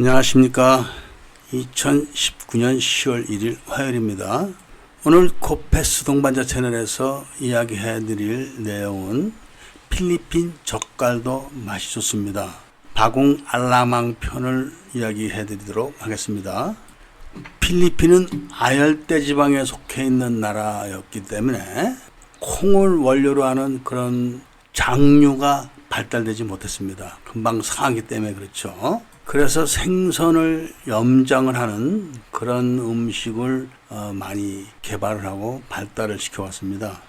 안녕하십니까. 2019년 10월 1일 화요일입니다. 오늘 코페스 동반자 채널에서 이야기해 드릴 내용은 필리핀 젓갈도 맛이 좋습니다. 바공 알라망 편을 이야기해 드리도록 하겠습니다. 필리핀은 아열대 지방에 속해 있는 나라였기 때문에 콩을 원료로 하는 그런 장류가 발달되지 못했습니다. 금방 상하기 때문에 그렇죠. 그래서 생선을 염장을 하는 그런 음식을 어, 많이 개발을 하고 발달을 시켜왔습니다.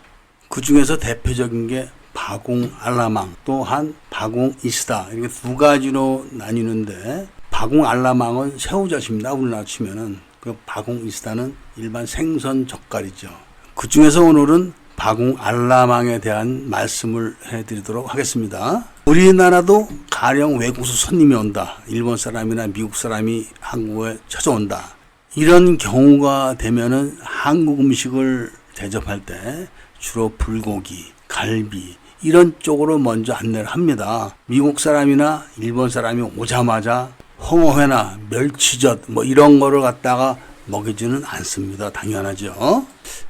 그 중에서 대표적인 게 바공 알라망 또한 바공 이스다 이렇게 두 가지로 나뉘는데 바공 알라망은 새우젓입니다. 우리나라 치면은 그 바공 이스다는 일반 생선 젓갈이죠. 그 중에서 오늘은 바공 알라망에 대한 말씀을 해드리도록 하겠습니다. 우리나라도 가령 외국에서 손님이 온다. 일본 사람이나 미국 사람이 한국에 찾아온다. 이런 경우가 되면은 한국 음식을 대접할 때 주로 불고기, 갈비, 이런 쪽으로 먼저 안내를 합니다. 미국 사람이나 일본 사람이 오자마자 홍어회나 멸치젓 뭐 이런 거를 갖다가 먹이지는 않습니다. 당연하죠.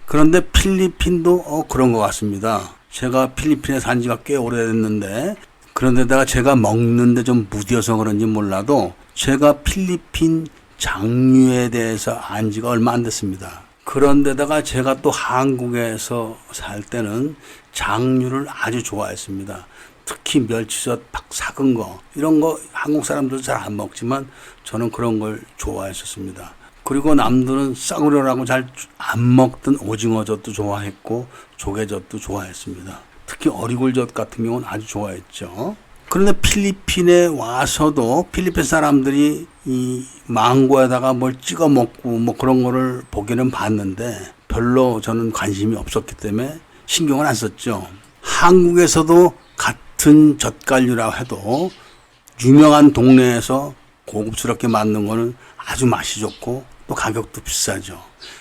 그런데 필리핀도 어, 그런 것 같습니다. 제가 필리핀에 산 지가 꽤 오래됐는데 그런데다가 제가 먹는데 좀 무디어서 그런지 몰라도 제가 필리핀 장류에 대해서 안 지가 얼마 안 됐습니다. 그런데다가 제가 또 한국에서 살 때는 장류를 아주 좋아했습니다. 특히 멸치젓 팍 삭은 거 이런 거 한국 사람들 잘안 먹지만 저는 그런 걸 좋아했었습니다. 그리고 남들은 싸구려라고 잘 안 먹던 오징어젓도 좋아했고 조개젓도 좋아했습니다. 특히 어리굴젓 같은 경우는 아주 좋아했죠. 그런데 필리핀에 와서도 필리핀 사람들이 이 망고에다가 뭘 찍어 먹고 뭐 그런 거를 보기는 봤는데 별로 저는 관심이 없었기 때문에 신경을 안 썼죠. 한국에서도 같은 젓갈류라 해도 유명한 동네에서 고급스럽게 만든 거는 아주 맛이 좋고 또 가격도 비싸죠.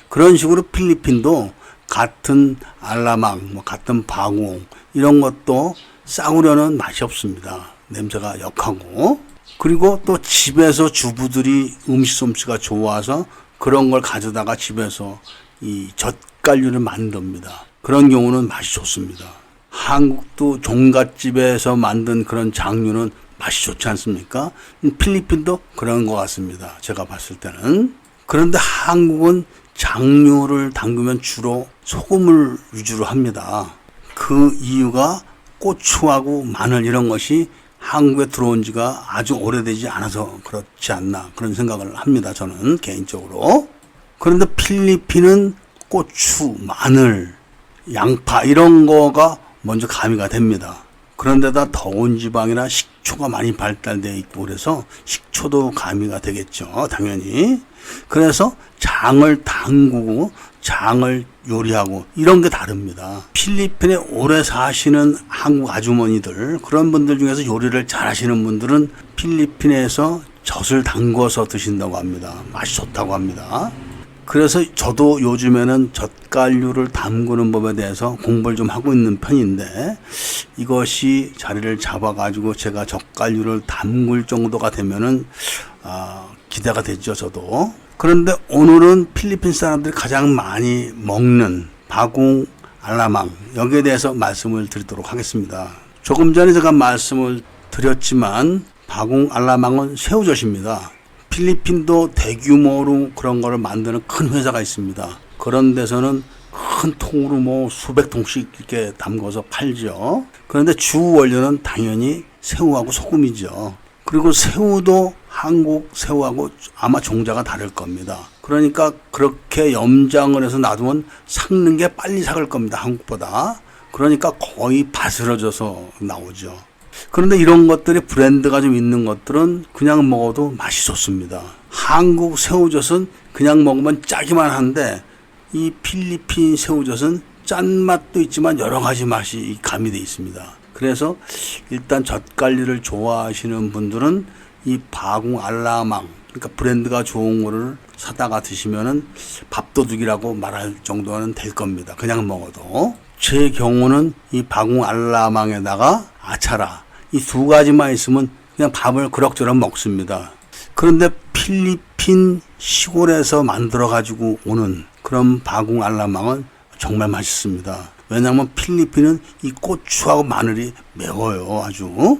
그런 식으로 필리핀도 같은 알라망, 뭐 같은 방공 이런 것도 싸구려는 맛이 없습니다. 냄새가 역하고 그리고 또 집에서 주부들이 음식 솜씨가 좋아서 그런 걸 가져다가 집에서 이 젓갈류를 만듭니다. 그런 경우는 맛이 좋습니다. 한국도 종갓집에서 만든 그런 장류는 맛이 좋지 않습니까? 필리핀도 그런 것 같습니다. 제가 봤을 때는. 그런데 한국은 장류를 담그면 주로 소금을 위주로 합니다. 그 이유가 고추하고 마늘 이런 것이 한국에 들어온 지가 아주 오래되지 않아서 그렇지 않나 그런 생각을 합니다. 저는 개인적으로. 그런데 필리핀은 고추, 마늘, 양파 이런 거가 먼저 가미가 됩니다. 그런데다 더운 지방이라 식초가 많이 발달되어 있고 그래서 식초도 가미가 되겠죠. 당연히. 그래서 장을 담그고 장을 요리하고 이런 게 다릅니다. 필리핀에 오래 사시는 한국 아주머니들 그런 분들 중에서 요리를 잘 하시는 분들은 필리핀에서 젖을 담궈서 드신다고 합니다. 맛이 좋다고 합니다. 그래서 저도 요즘에는 젓갈류를 담그는 법에 대해서 공부를 좀 하고 있는 편인데 이것이 자리를 잡아가지고 제가 젓갈류를 담글 정도가 되면은 아, 기대가 되죠 저도. 그런데 오늘은 필리핀 사람들이 가장 많이 먹는 바공 알라망 여기에 대해서 말씀을 드리도록 하겠습니다. 조금 전에 제가 말씀을 드렸지만 바공 알라망은 새우젓입니다 필리핀도 대규모로 그런 거를 만드는 큰 회사가 있습니다. 그런 데서는 큰 통으로 뭐 수백 통씩 이렇게 담궈서 팔죠. 그런데 주 원료는 당연히 새우하고 소금이죠. 그리고 새우도 한국 새우하고 아마 종자가 다를 겁니다. 그러니까 그렇게 염장을 해서 놔두면 삭는 게 빨리 삭을 겁니다. 한국보다. 그러니까 거의 바스러져서 나오죠. 그런데 이런 것들이 브랜드가 좀 있는 것들은 그냥 먹어도 맛이 좋습니다. 한국 새우젓은 그냥 먹으면 짜기만 한데 이 필리핀 새우젓은 짠맛도 있지만 여러 가지 맛이 가미되어 있습니다. 그래서 일단 젓갈리를 좋아하시는 분들은 이 바궁 알라망 그러니까 브랜드가 좋은 거를 사다가 드시면은 밥도둑이라고 말할 정도는 될 겁니다. 그냥 먹어도. 제 경우는 이 바궁 알라망에다가 아차라 이 두 가지만 있으면 그냥 밥을 그럭저럭 먹습니다. 그런데 필리핀 시골에서 만들어 가지고 오는 그런 바궁 알라망은 정말 맛있습니다. 왜냐하면 필리핀은 이 고추하고 마늘이 매워요, 아주.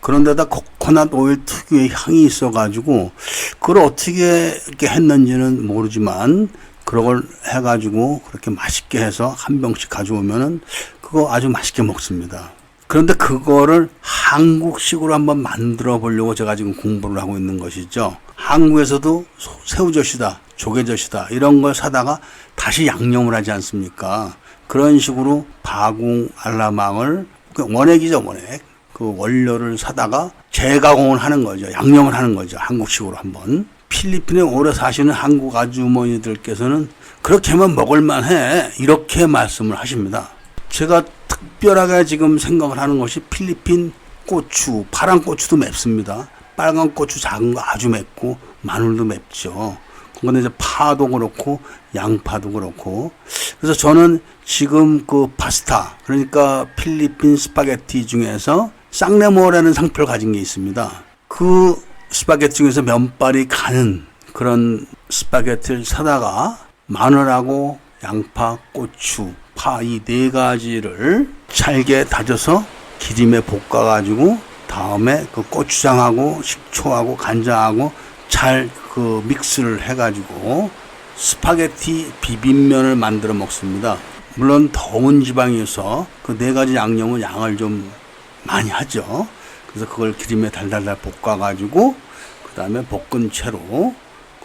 그런데다 코코넛 오일 특유의 향이 있어가지고 그걸 어떻게 했는지는 모르지만 그런 걸 해가지고 그렇게 맛있게 해서 한 병씩 가져오면은 그거 아주 맛있게 먹습니다. 그런데 그거를 한국식으로 한번 만들어 보려고 제가 지금 공부를 하고 있는 것이죠. 한국에서도 소- 새우젓이다, 조개젓이다 이런 걸 사다가 다시 양념을 하지 않습니까? 그런 식으로 바궁 알라망을 그 원액이죠 원액 그 원료를 사다가 재가공을 하는 거죠 양념을 하는 거죠 한국식으로 한번 필리핀에 오래 사시는 한국 아주머니들께서는 그렇게 하면 먹을만 해 이렇게 말씀을 하십니다. 제가 특별하게 지금 생각을 하는 것이 필리핀 고추, 파란 고추도 맵습니다. 빨간 고추 작은 거 아주 맵고 마늘도 맵죠. 근데 이제 파도 그렇고 양파도 그렇고 그래서 저는 지금 그 파스타 그러니까 필리핀 스파게티 중에서 쌍레모라는 상표를 가진 게 있습니다. 그 스파게티 중에서 면발이 가는 그런 스파게티를 사다가 마늘하고 양파, 고추, 파 이 네 가지를 잘게 다져서 기름에 볶아 가지고 다음에 그 고추장하고 식초하고 간장하고 잘 그 믹스를 해 가지고 스파게티 비빔면을 만들어 먹습니다. 물론 더운 지방에서 그 네 가지 양념은 양을 좀 많이 하죠. 그래서 그걸 기름에 달달달 볶아 가지고 그 다음에 볶은 채로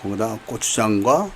거기다 고추장과 어,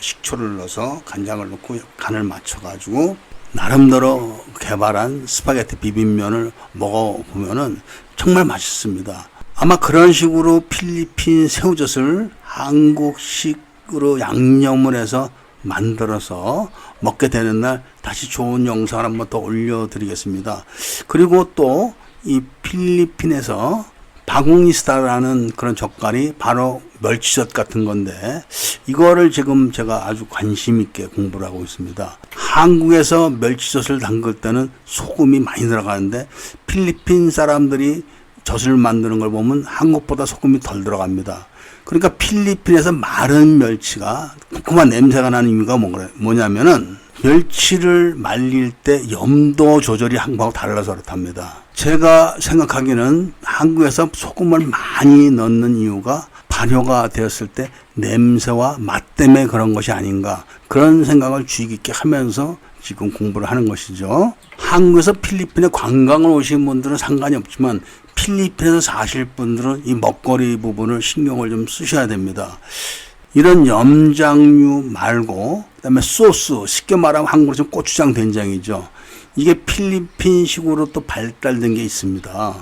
식초를 넣어서 간장을 넣고 간을 맞춰 가지고 나름대로 개발한 스파게티 비빔면을 먹어 보면은 정말 맛있습니다. 아마 그런 식으로 필리핀 새우젓을 한국식으로 양념을 해서 만들어서 먹게 되는 날 다시 좋은 영상을 한번 더 올려드리겠습니다. 그리고 또 이 필리핀에서 바궁이스타라는 그런 젓갈이 바로 멸치젓 같은 건데 이거를 지금 제가 아주 관심 있게 공부를 하고 있습니다. 한국에서 멸치젓을 담글 때는 소금이 많이 들어가는데 필리핀 사람들이 젓을 만드는 걸 보면 한국보다 소금이 덜 들어갑니다. 그러니까 필리핀에서 마른 멸치가 달콤한 냄새가 나는 이유가 뭐냐- 뭐냐면은 멸치를 말릴 때 염도 조절이 한국하고 달라서 그렇답니다. 제가 생각하기는 한국에서 소금을 많이 넣는 이유가 발효가 되었을 때 냄새와 맛 때문에 그런 것이 아닌가 그런 생각을 주의 깊게 하면서 지금 공부를 하는 것이죠. 한국에서 필리핀에 관광을 오신 분들은 상관이 없지만 필리핀에서 사실 분들은 이 먹거리 부분을 신경을 좀 쓰셔야 됩니다. 이런 염장류 말고 그다음에 소스 쉽게 말하면 한국으로 좀 고추장 된장이죠. 이게 필리핀식으로 또 발달된 게 있습니다.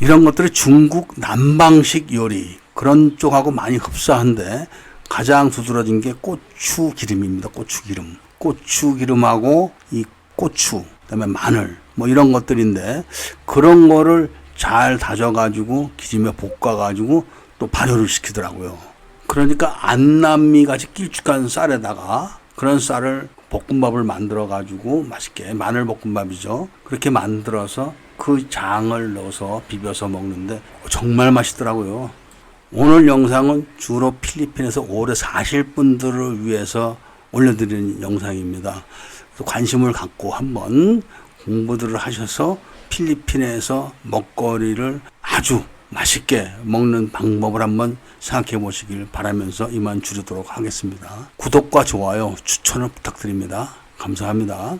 이런 것들이 중국 남방식 요리 그런 쪽하고 많이 흡사한데 가장 두드러진 게 고추 기름입니다. 고추 기름. 고추 기름하고 이 고추, 그다음에 마늘 뭐 이런 것들인데 그런 거를 잘 다져가지고 기름에 볶아가지고 또 발효를 시키더라고요. 그러니까 안남미 같이 길쭉한 쌀에다가 그런 쌀을 볶음밥을 만들어 가지고 맛있게 마늘 볶음밥이죠. 그렇게 만들어서 그 장을 넣어서 비벼서 먹는데 정말 맛있더라고요. 오늘 영상은 주로 필리핀에서 오래 사실 분들을 위해서 올려드리는 영상입니다. 관심을 갖고 한번 공부들을 하셔서 필리핀에서 먹거리를 아주 맛있게 먹는 방법을 한번 생각해 보시길 바라면서 이만 줄이도록 하겠습니다. 구독과 좋아요, 추천을 부탁드립니다. 감사합니다.